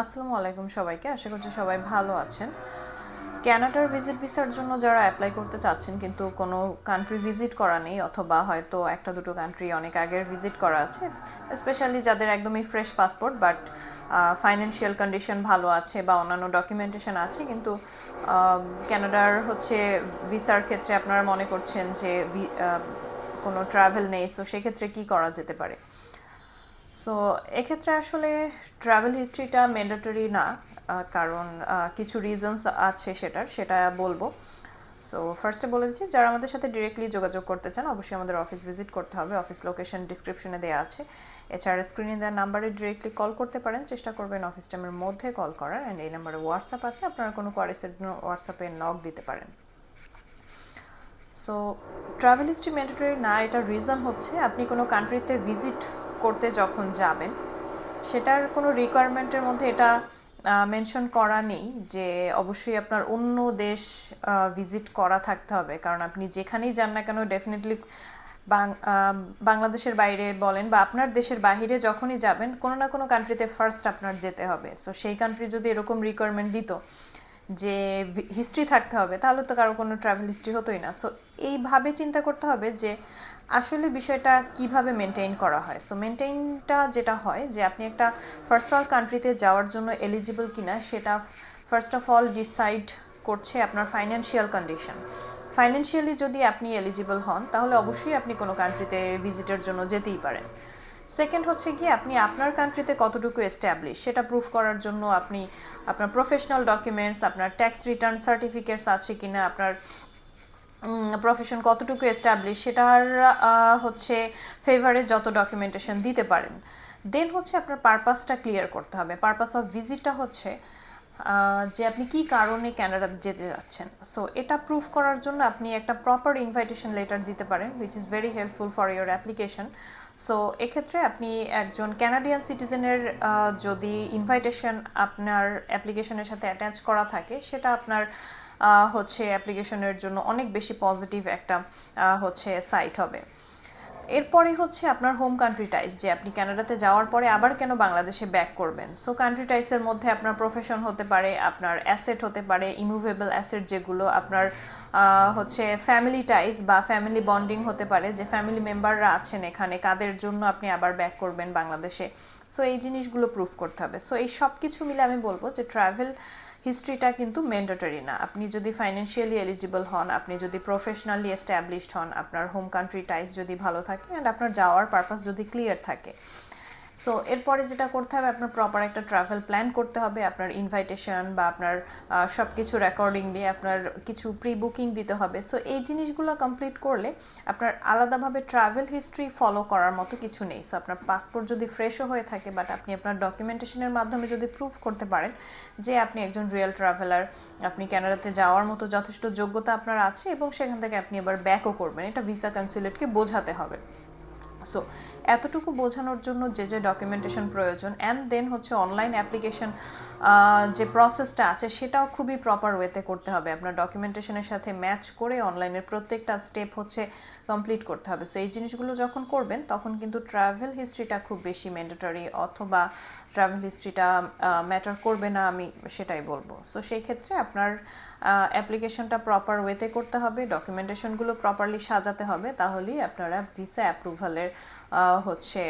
আসসালামু আলাইকুম সবাইকে। আশা করছি সবাই ভালো আছেন। ক্যানাডার ভিজিট ভিসার জন্য যারা অ্যাপ্লাই করতে চাচ্ছেন, কিন্তু কোনো কান্ট্রি ভিজিট করা নেই, অথবা হয়তো একটা দুটো কান্ট্রি অনেক আগের ভিজিট করা আছে স্পেশালি যাদের একদমই fresh passport but financial condition ভালো আছে বা অন্যান্য ডকুমেন্টেশন আছে, কিন্তু ক্যানাডার হচ্ছে ভিসার ক্ষেত্রে আপনারা মনে করছেন যে কোনো ট্রাভেল নেই সো সেক্ষেত্রে কী করা যেতে পারে? সো এক্ষেত্রে আসলে ট্রাভেল হিস্ট্রিটা ম্যান্ডেটরি না কারণ কিছু রিজনস আছে সেটার সেটা বলব। সো ফার্স্টে বলে দিচ্ছি, যারা আমাদের সাথে ডিরেক্টলি যোগাযোগ করতে চান, অবশ্যই আমাদের অফিস ভিজিট করতে হবে। অফিস লোকেশন ডিসক্রিপশনে দেওয়া আছে। এছাড়া স্ক্রিনে দেওয়ার নাম্বারে ডিরেক্টলি কল করতে পারেন। চেষ্টা করবেন অফিস টাইমের মধ্যে কল করার। অ্যান্ড এই নাম্বারে হোয়াটসঅ্যাপ আছে। আপনারা কোনো কোয়ারিসের জন্য হোয়াটসঅ্যাপে নক দিতে পারেন। সো ট্রাভেল হিস্ট্রি ম্যান্ডেটরি না, এটা রিজন হচ্ছে, আপনি কোনো কান্ট্রিতে ভিজিট করতে যখন যাবেন, সেটার কোনো রিকোয়ারমেন্টের মধ্যে এটা মেনশন করা নেই যে অবশ্যই আপনার অন্য দেশ ভিজিট করা থাকতে হবে। কারণ আপনি যেখানেই যান না কেন ডেফিনেটলি বাংলাদেশের বাইরে বলেন বা আপনার দেশের বাহিরে যখনই যাবেন, কোনো না কোনো কান্ট্রিতে ফার্স্ট আপনার যেতে হবে। সো সেই কান্ট্রি যদি এরকম রিকোয়ারমেন্ট দিত যে হিস্ট্রি থাকতে হবে, তাহলে তো কারও কোনো ট্রাভেল হিস্ট্রি হতোই না। সো এইভাবে চিন্তা করতে হবে যে, আসলে বিষয়টা কীভাবে মেনটেন করা হয়? সো মেনটেনটা যেটা হয় যে, আপনি একটা ফার্স্ট অল কান্ট্রিতে যাওয়ার জন্য এলিজিবল কিনা, সেটা ফার্স্ট অফ অল ডিসাইড করছে আপনার ফাইন্যান্সিয়াল কন্ডিশন ফাইন্যান্সিয়ালি যদি আপনি এলিজিবল হন, তাহলে অবশ্যই আপনি কোনো কান্ট্রিতে ভিজিটের জন্য যেতেই পারেন। সেকেন্ড হচ্ছে কি আপনি আপনার কান্ট্রিতে কতটুকু এস্টাবলিশ সেটা প্রুফ করার জন্য আপনি আপনার প্রফেশনাল ডকুমেন্টস আপনার ট্যাক্স রিটার্ন সার্টিফিকেটস আছে কিনা, আপনার প্রফেশন কতটুকু এস্টাবলিশ সেটার হচ্ছে ফেভারে যত ডকুমেন্টেশন দিতে পারেন। দেন হচ্ছে আপনার পারপাসটা ক্লিয়ার করতে হবে। পারপাস অফ ভিজিটটা হচ্ছে যে আপনি কি কারণে ক্যানাডাতে যেতে যাচ্ছেন। সো এটা প্রুফ করার জন্য আপনি একটা প্রপার ইনভাইটেশন লেটার দিতে পারেন which is very helpful for your application so এক্ষেত্রে আপনি একজন ক্যানাডিয়ান সিটিজেনের যদি ইনভাইটেশন আপনার অ্যাপ্লিকেশনের সাথে অ্যাটাচ করা থাকে, সেটা আপনার হচ্ছে অ্যাপ্লিকেশনের জন্য অনেক বেশি পজিটিভ একটা হচ্ছে সাইট হবে। এরপরে হচ্ছে আপনার হোম কান্ট্রি টাইস যে আপনি ক্যানাডাতে যাওয়ার পরে আবার কেন বাংলাদেশে ব্যাক করবেন? সো কান্ট্রি টাইসের মধ্যে আপনার প্রফেশন হতে পারে, আপনার অ্যাসেট হতে পারে ইমুভেবল অ্যাসেট যেগুলো আপনার হচ্ছে ফ্যামিলি টাইস বা ফ্যামিলি বন্ডিং হতে পারে, যে ফ্যামিলি মেম্বাররা আছেন এখানে, কাদের জন্য আপনি আবার ব্যাক করবেন বাংলাদেশে। সো এই জিনিসগুলো প্রুফ করতে হবে। সো এই সব কিছু মিলে আমি বলব যে ট্রাভেল হিস্ট্রিটা কিন্তু ম্যান্ডেটরি না। আপনি যদি ফাইন্যান্সিয়ালি এলিজিবল হন, আপনি যদি প্রফেশনালি এস্টাবলিশড হন, আপনার হোম কান্ট্রি টাইস যদি ভালো থাকে অ্যান্ড আপনার যাওয়ার পারপাস যদি ক্লিয়ার থাকে। সো এরপরে যেটা করতে হবে, আপনার প্রপার একটা ট্রাভেল প্ল্যান করতে হবে, আপনার ইনভাইটেশন বা আপনার সব কিছু রেকর্ডিংলি আপনার কিছু প্রি বুকিং দিতে হবে। সো এই জিনিসগুলো কমপ্লিট করলে আপনার আলাদাভাবে ট্রাভেল হিস্ট্রি ফলো করার মতো কিছু নেই। সো আপনার পাসপোর্ট যদি ফ্রেশও হয়ে থাকে বাট আপনি আপনার ডকুমেন্টেশনের মাধ্যমে যদি প্রুফ করতে পারেন যে আপনি একজন রিয়েল ট্রাভেলার আপনি ক্যানাডাতে যাওয়ার মতো যথেষ্ট যোগ্যতা আপনার আছে এবং সেখান থেকে আপনি এবার ব্যাকও করবেন। এটা ভিসা কনসুলেটকে বোঝাতে হবে। সো এতটুকু বোঝানোর জন্য যে যে ডকুমেন্টেশন প্রয়োজন অ্যান্ড দেন হচ্ছে অনলাইন অ্যাপ্লিকেশন যে প্রসেসটা আছে, সেটাও খুবই প্রপার ওয়েতে করতে হবে। আপনার ডকুমেন্টেশনের সাথে ম্যাচ করে অনলাইনের প্রত্যেকটা স্টেপ হচ্ছে কমপ্লিট করতে হবে। সো এই জিনিসগুলো যখন করবেন, তখন কিন্তু ট্রাভেল হিস্ট্রিটা খুব বেশি ম্যান্ডেটরি অথবা ট্রাভেল হিস্ট্রিটা ম্যাটার করবে না, আমি সেটাই বলব। সো সেই ক্ষেত্রে আপনার অ্যাপ্লিকেশনটা প্রপার ওয়েতে করতে হবে ডকুমেন্টেশনগুলো প্রপারলি সাজাতে হবে, তাহলেই আপনারা ভিসা অ্যাপ্রুভালের হচ্ছে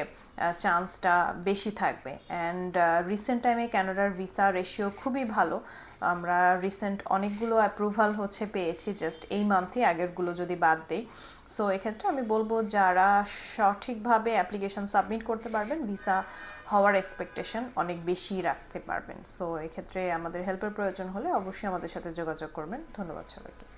চান্সটা বেশি থাকবে। অ্যান্ড রিসেন্ট টাইমে ক্যানাডার ভিসা রেশিও খুবই ভালো। আমরা রিসেন্ট অনেকগুলো অ্যাপ্রুভাল হচ্ছে পেয়েছি জাস্ট এই মান্থে আগেরগুলো যদি বাদ দেই। সো এক্ষেত্রে আমি বলব, যারা সঠিকভাবে অ্যাপ্লিকেশন সাবমিট করতে পারবেন ভিসা হওয়ার এক্সপেকটেশন অনেক বেশি রাখতে পারবেন। সো এক্ষেত্রে আমাদের হেল্পের প্রয়োজন হলে অবশ্যই আমাদের সাথে যোগাযোগ করবেন। ধন্যবাদ সবাইকে।